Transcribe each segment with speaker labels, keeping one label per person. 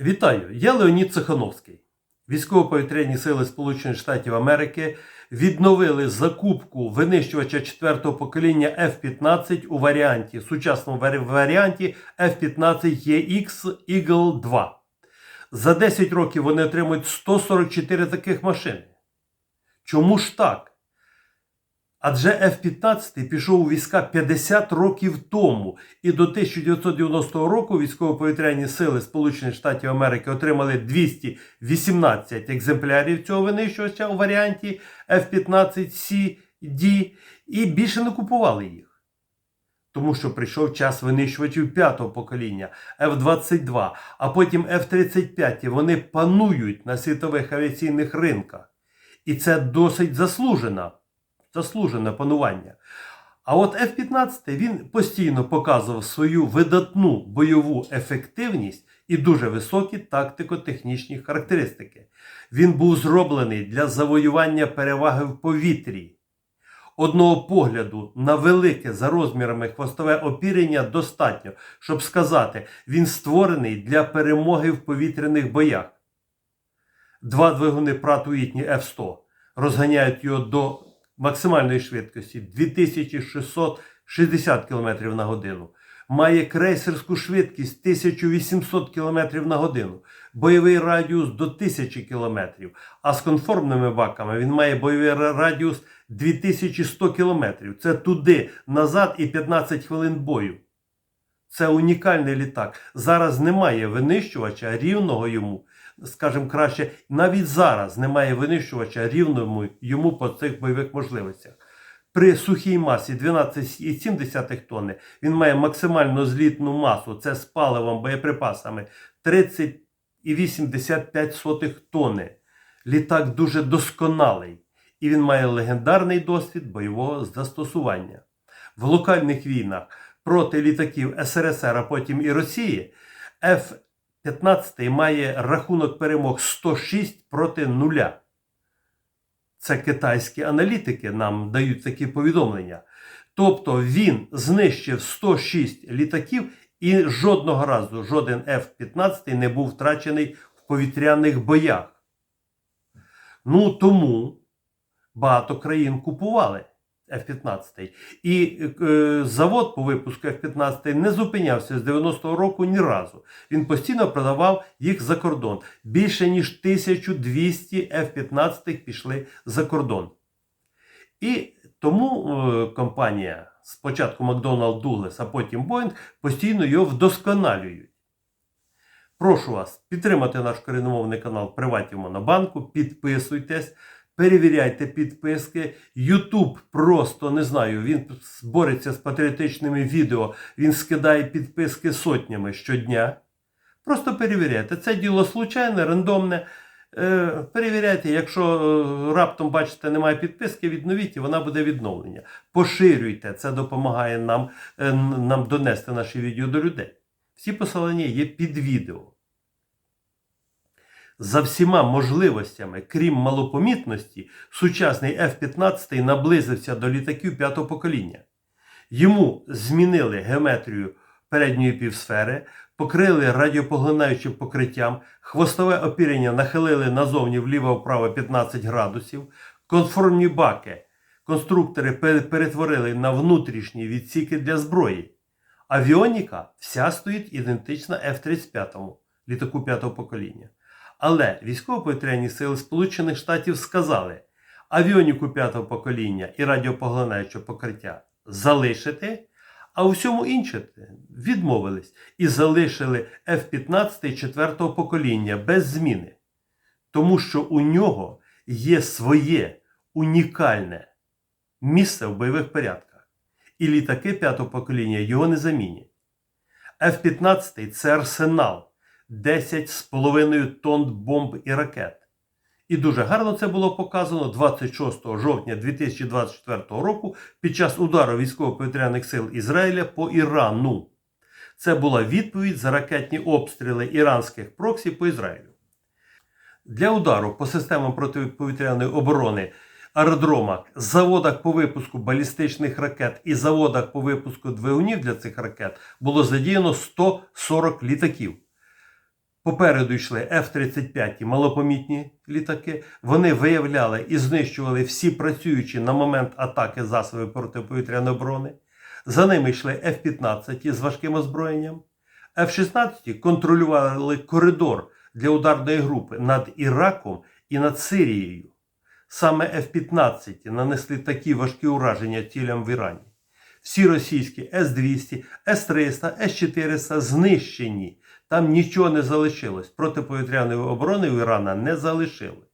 Speaker 1: Вітаю! Я Леонід Цехановський. Військово-повітряні сили Сполучених Штатів Америки відновили закупку винищувача 4-го покоління F-15 у варіанті, сучасному варіанті F-15 EX Eagle 2. За 10 років вони отримують 144 таких машини. Чому ж так? Адже F-15 пішов у війська 50 років тому, і до 1990 року військово-повітряні сили Сполучених Штатів Америки отримали 218 екземплярів цього винищувача у варіанті F-15CD і більше не купували їх. Тому що прийшов час винищувачів п'ятого покоління F-22, а потім F-35. Вони панують на світових авіаційних ринках. І це досить заслужена заслужене панування. А от F-15 він постійно показував свою видатну бойову ефективність і дуже високі тактико-технічні характеристики. Він був зроблений для завоювання переваги в повітрі. Одного погляду на велике за розмірами хвостове опірення достатньо, щоб сказати, він створений для перемоги в повітряних боях. Два двигуни Pratt Whitney F100 розганяють його до максимальної швидкості 2660 км на годину. Має крейсерську швидкість 1800 км на годину, бойовий радіус до 1000 км, а з конформними баками він має бойовий радіус 2100 км. Це туди, назад і 15 хвилин бою. Це унікальний літак. Зараз немає винищувача рівного йому, скажімо краще, навіть зараз немає винищувача рівному йому по цих бойових можливостях. При сухій масі 12,7 тонни він має максимальну злітну масу, це з паливом, боєприпасами 30,85 тонни. Літак дуже досконалий і він має легендарний досвід бойового застосування. В локальних війнах проти літаків СРСР, а потім і Росії, F-15 має рахунок перемог 106 проти нуля. Це китайські аналітики нам дають такі повідомлення. Тобто він знищив 106 літаків і жодного разу жоден F-15 не був втрачений в повітряних боях. Ну тому багато країн купували F-15. І е, завод по випуску F-15 не зупинявся з 90-го року ні разу. Він постійно продавав їх за кордон. Більше ніж 1200 F-15 пішли за кордон. І тому е, компанія спочатку Макдоналд Дуглес, а потім Боїнг постійно його вдосконалюють. Прошу вас підтримати наш коріномовний канал Приватів Монобанку, підписуйтесь, перевіряйте підписки. Ютуб просто не знаю, він бореться з патріотичними відео, він скидає підписки сотнями щодня. Просто перевіряйте. Це діло случайне, рандомне. Е, Перевіряйте, якщо е, раптом бачите, немає підписки, відновіть і вона буде відновлення. Поширюйте, це допомагає нам, е, нам донести наші відео до людей. Всі посилання є під відео. За всіма можливостями, крім малопомітності, сучасний F-15 наблизився до літаків п'ятого покоління. Йому змінили геометрію передньої півсфери, покрили радіопоглинаючим покриттям, хвостове опірення нахилили назовні вліво-вправо 15 градусів, конформні баки конструктори перетворили на внутрішні відсіки для зброї. Авіоніка вся стоїть ідентична F-35, літаку п'ятого покоління. Але військово-повітряні сили Сполучених Штатів сказали, авіоніку п'ятого покоління і радіопоглинаюче покриття залишити, а всьому інше відмовились і залишили F-15 четвертого покоління без зміни. Тому що у нього є своє унікальне місце в бойових порядках. І літаки п'ятого покоління його не замінять. F-15 це арсенал 10,5 тонн бомб і ракет. І дуже гарно це було показано 26 жовтня 2024 року під час удару військово-повітряних сил Ізраїля по Ірану. Це була відповідь за ракетні обстріли іранських проксі по Ізраїлю. Для удару по системам протиповітряної оборони, аеродромах, заводах по випуску балістичних ракет і заводах по випуску двигунів для цих ракет було задіяно 140 літаків. Попереду йшли F-35 малопомітні літаки. Вони виявляли і знищували всі працюючі на момент атаки засоби протиповітряної оборони. За ними йшли F-15 з важким озброєнням. F-16 контролювали коридор для ударної групи над Іраком і над Сирією. Саме F-15 нанесли такі важкі ураження цілям в Ірані. Всі російські С-200, С-300, С-400 знищені. Там нічого не залишилось. Протиповітряної оборони у Ірана не залишили.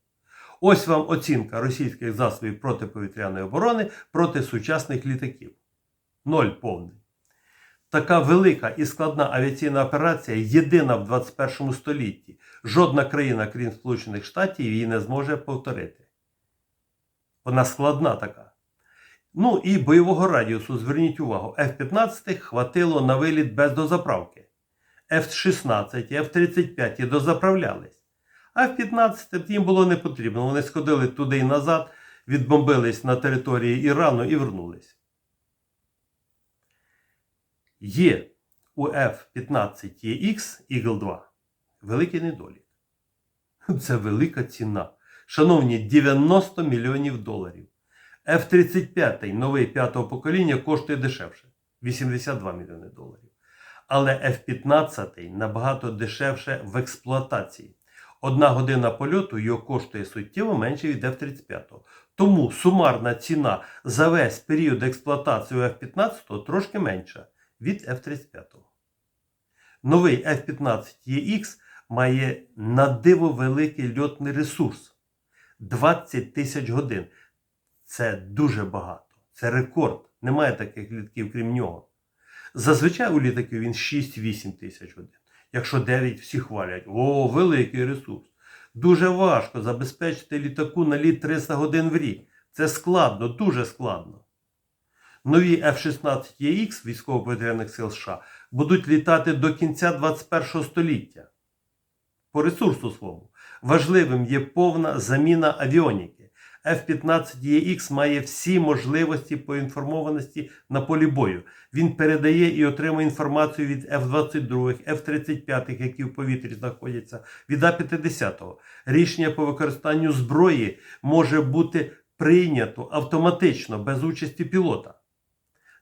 Speaker 1: Ось вам оцінка російських засобів протиповітряної оборони проти сучасних літаків. Ноль повний. Така велика і складна авіаційна операція єдина в 21 столітті. Жодна країна, крім Сполучених Штатів, її не зможе повторити. Вона складна така. Ну і бойового радіусу, зверніть увагу, F-15 хватило на виліт без дозаправки. F-16 і F-35 і дозаправлялись. А F-15 їм було не потрібно. Вони сходили туди і назад, відбомбились на території Ірану і вернулись. Є у F-15EX Eagle 2 великий недолік. Це велика ціна. Шановні, 90 мільйонів доларів. F-35 новий п'ятого покоління коштує дешевше 82 мільйони доларів. Але F-15 набагато дешевше в експлуатації. Одна година польоту його коштує суттєво менше від F-35. Тому сумарна ціна за весь період експлуатації F-15 трошки менша від F-35. Новий F-15EX має надиво великий льотний ресурс 20 тисяч годин. Це дуже багато. Це рекорд. Немає таких літків, крім нього. Зазвичай у літаків він 6-8 тисяч годин. Якщо 9 всі хвалять, о, великий ресурс. Дуже важко забезпечити літаку на літ 300 годин в рік. Це складно, дуже складно. Нові F-16EX військово-повітряних сил США будуть літати до кінця 21 століття. По ресурсу своєму важливим є повна заміна авіоніки. F-15EX має всі можливості по інформованості на полі бою. Він передає і отримує інформацію від F-22, F-35, які в повітрі знаходяться, від А-50. Рішення по використанню зброї може бути прийнято автоматично без участі пілота.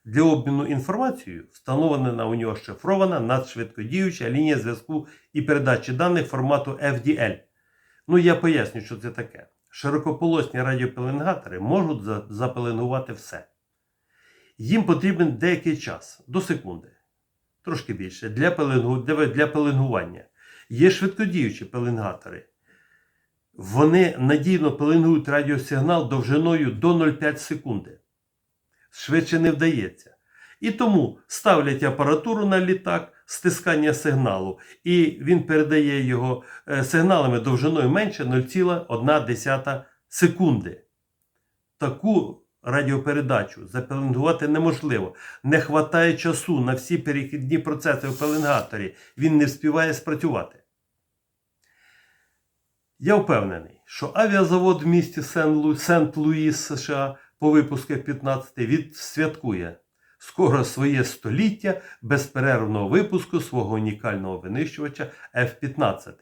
Speaker 1: Для обміну інформацією встановлена у нього шифрована надшвидкодіюча лінія зв'язку і передачі даних формату FDL. Ну, я поясню, що це таке. Широкополосні радіопеленгатори можуть за- запеленгувати все. Їм потрібен деякий час, до секунди, трошки більше, для, пеленгу... для пеленгування. Є швидкодіючі пеленгатори. Вони надійно пеленгують радіосигнал довжиною до 0,5 секунди. Швидше не вдається. І тому ставлять апаратуру на літак, стискання сигналу, і він передає його е, сигналами довжиною менше 0,1 секунди. Таку радіопередачу запеленгувати неможливо. Не вистачає часу на всі перехідні процеси в пеленгаторі. Він не вспіває спрацювати. Я впевнений, що авіазавод в місті Сент-Луїс, США по випуску F-15 відсвяткує скоро своє століття безперервного випуску свого унікального винищувача F-15.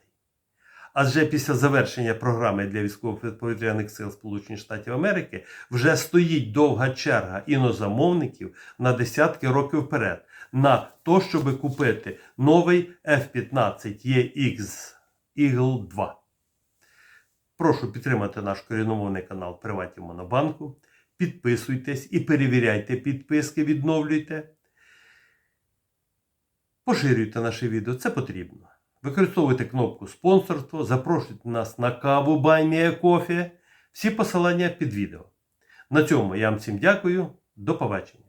Speaker 1: Адже після завершення програми для військово-повітряних сил Сполучених Штатів Америки вже стоїть довга черга інозамовників на десятки років вперед на то, щоб купити новий F-15EX Eagle 2. Прошу підтримати наш коріномовний канал Приваті Монобанку. Підписуйтесь і перевіряйте підписки, відновлюйте. Поширюйте наше відео, це потрібно. Використовуйте кнопку спонсорство, запрошуйте нас на каву Баймія Кофі. Всі посилання під відео. На цьому я вам всім дякую. До побачення.